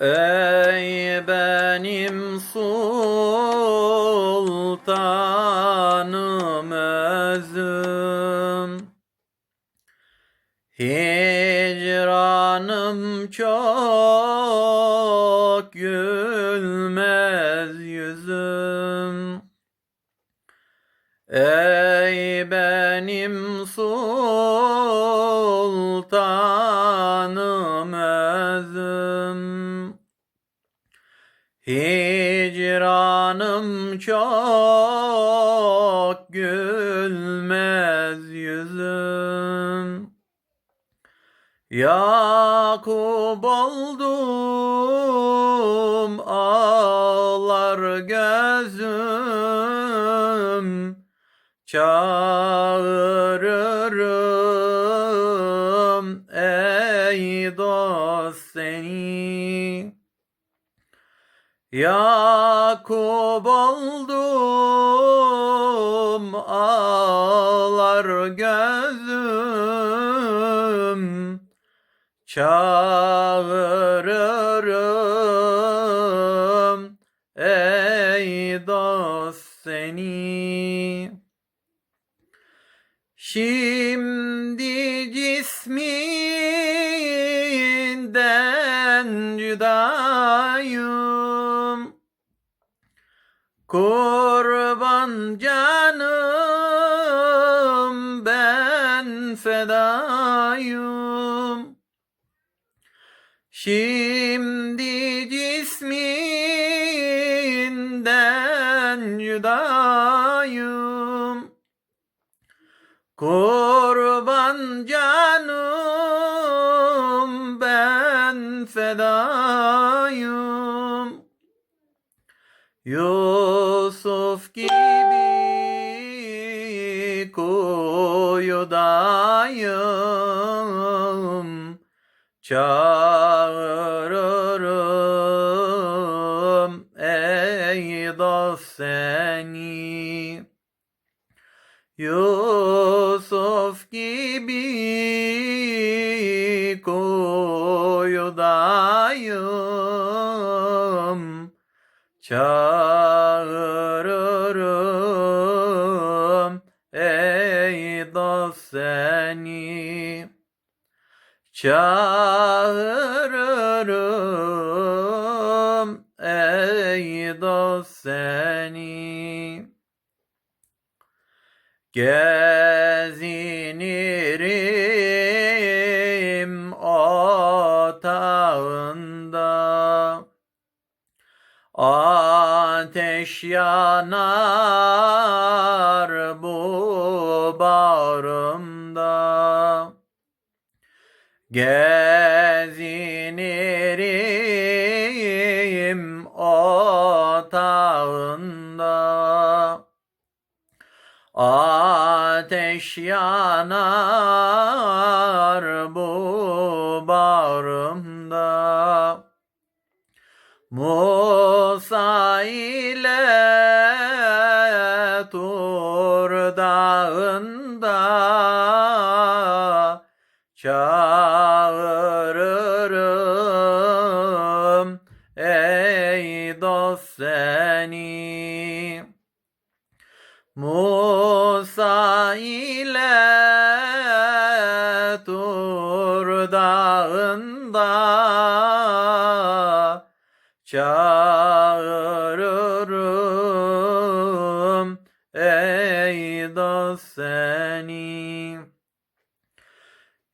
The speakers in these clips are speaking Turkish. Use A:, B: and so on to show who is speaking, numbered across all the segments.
A: Ey benim sultanım özüm Hicranım çok gülmez yüzüm. Ey benim sultanım Hicranım çok gülmez yüzüm. Yakup oldum ağlar gözüm. Çağırırım ey dost seni Yakup oldum ağlar gözüm. Çağırırım ey dost seni. Şimdi cisminden Kurban canım ben fedayım. Şimdi cisminden cüdayım Kurban canım ben fedayım. Yusuf gibi kuyudayım. Çağırırım ey dost seni. Yusuf gibi kuyudayım. Çağırırım Çağırırım ey dost seni. Gezinirim otağında. Ateş yanar bu bağrımda Gezinirim otağında. Ateş yanar bu bağrımda. Musa ile Tur dağında çağırırım seni Musa ile Tur dağında çağırırım ey dost seni.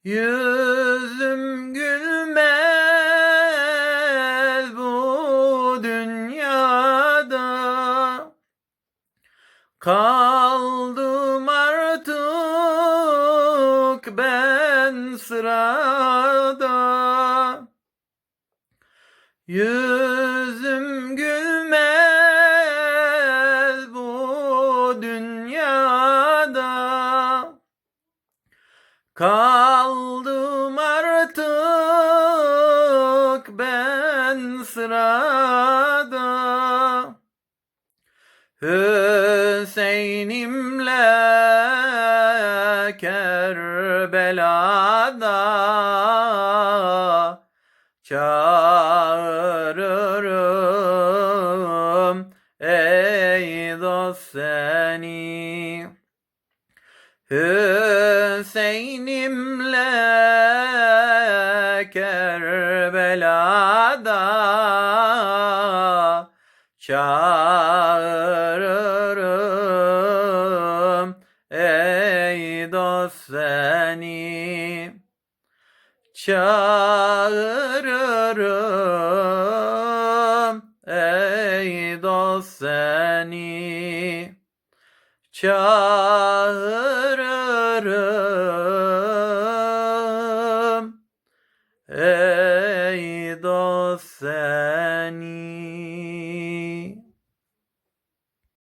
A: Yüzüm artık ben sırada. Yüzüm gülmez bu dünyada. Kaldım artık ben sırada. Hüseyin'imle Kerbela'da çağır çağırırım ey dost seni. Hüseyin'imle Kerbela'da çağırırım ey dost seni. Çağırırım ey dost seni. Çağırırım